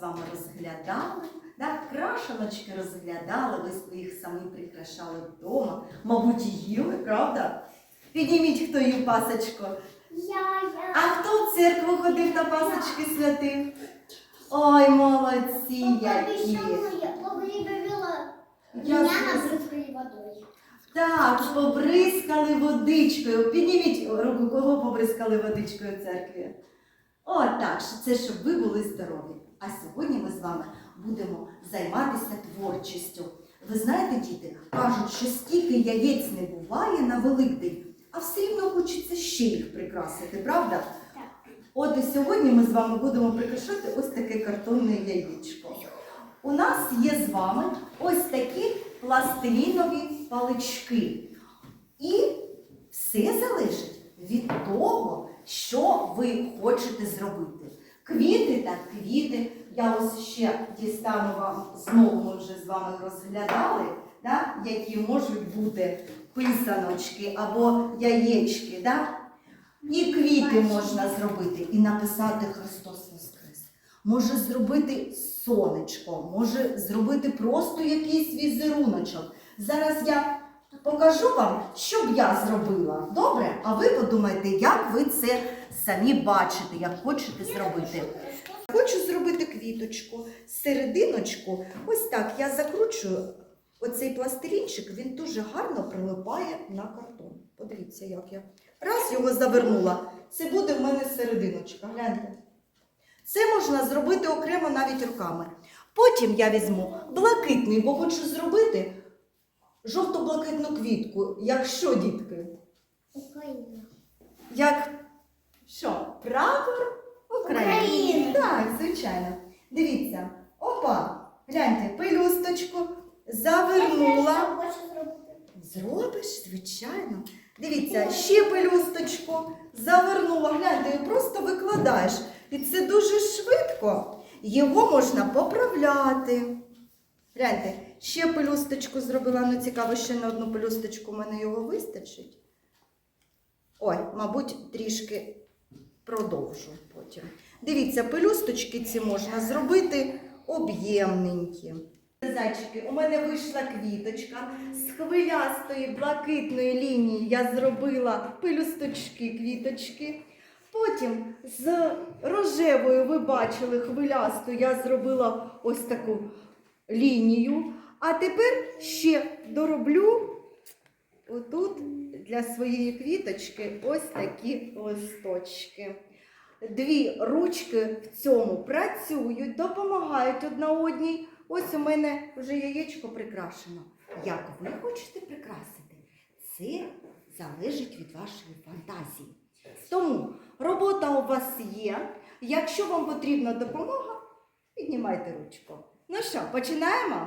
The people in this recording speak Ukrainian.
вами розглядали, да? крашеночки розглядали, ви їх самі прикрашали вдома. Мабуть, їли, правда? Підніміть, хто їв пасочку. Я, А хто в церкву ходив та пасочки святив? Ой, молодці, які! Я Я. Так, побризкали водичкою. Підніміть руку, кого побризкали водичкою в церкві. О, так, що це щоб ви були здорові. А сьогодні ми з вами будемо займатися творчістю. Ви знаєте, діти, кажуть, що стільки яєць не буває на Великдень, а все рівно хочеться ще їх прикрасити, правда? Так. От і сьогодні ми з вами будемо прикрашати ось таке картонне яєчко. У нас є з вами ось такі пластилінові палички. І все залежить від того, що ви хочете зробити. Квіти та квіти. Я ось ще дістану вам знову ми вже з вами розглядали, да, які можуть бути писаночки або яєчки. Да? І квіти можна зробити, і написати Христос Воскрес. Може зробити сонечко, може зробити просто якийсь візеруночок. Зараз я покажу вам, що б я зробила. Добре? А ви подумайте, як ви це самі бачите, як хочете зробити. Хочу зробити квіточку, серединочку. Ось так я закручую оцей пластилінчик, він дуже гарно прилипає на картон. Подивіться, як я. Раз його завернула, це буде в мене серединочка. Гляньте. Це можна зробити окремо навіть руками. Потім я візьму блакитний, бо хочу зробити жовто-блакитну квітку. Як що, дітки? Украина. Як що? Прапор України. України. Так, звичайно. Дивіться, опа, гляньте, пелюсточку завернула. Я хочу зробити. Зробиш, звичайно. Дивіться, ще пелюсточку завернула. Гляньте, і просто викладаєш. І це дуже швидко. Його можна поправляти. Гляньте, ще пелюсточку зробила. Ну, цікаво, ще на одну пелюсточку в мене його вистачить. Ой, мабуть, трішки продовжу потім. Дивіться, пелюсточки ці можна зробити об'ємненькі. Зайчики, у мене вийшла квіточка. З хвилястої блакитної лінії я зробила пелюсточки, квіточки. Потім з рожевою, ви бачили, хвилясту я зробила ось таку лінію. А тепер ще дороблю отут для своєї квіточки ось такі листочки. Дві ручки в цьому працюють, допомагають одна одній. Ось у мене вже яєчко прикрашено. Як ви хочете прикрасити, це залежить від вашої фантазії. Тому робота у вас є. Якщо вам потрібна допомога, піднімайте ручку. Ну що, починаємо?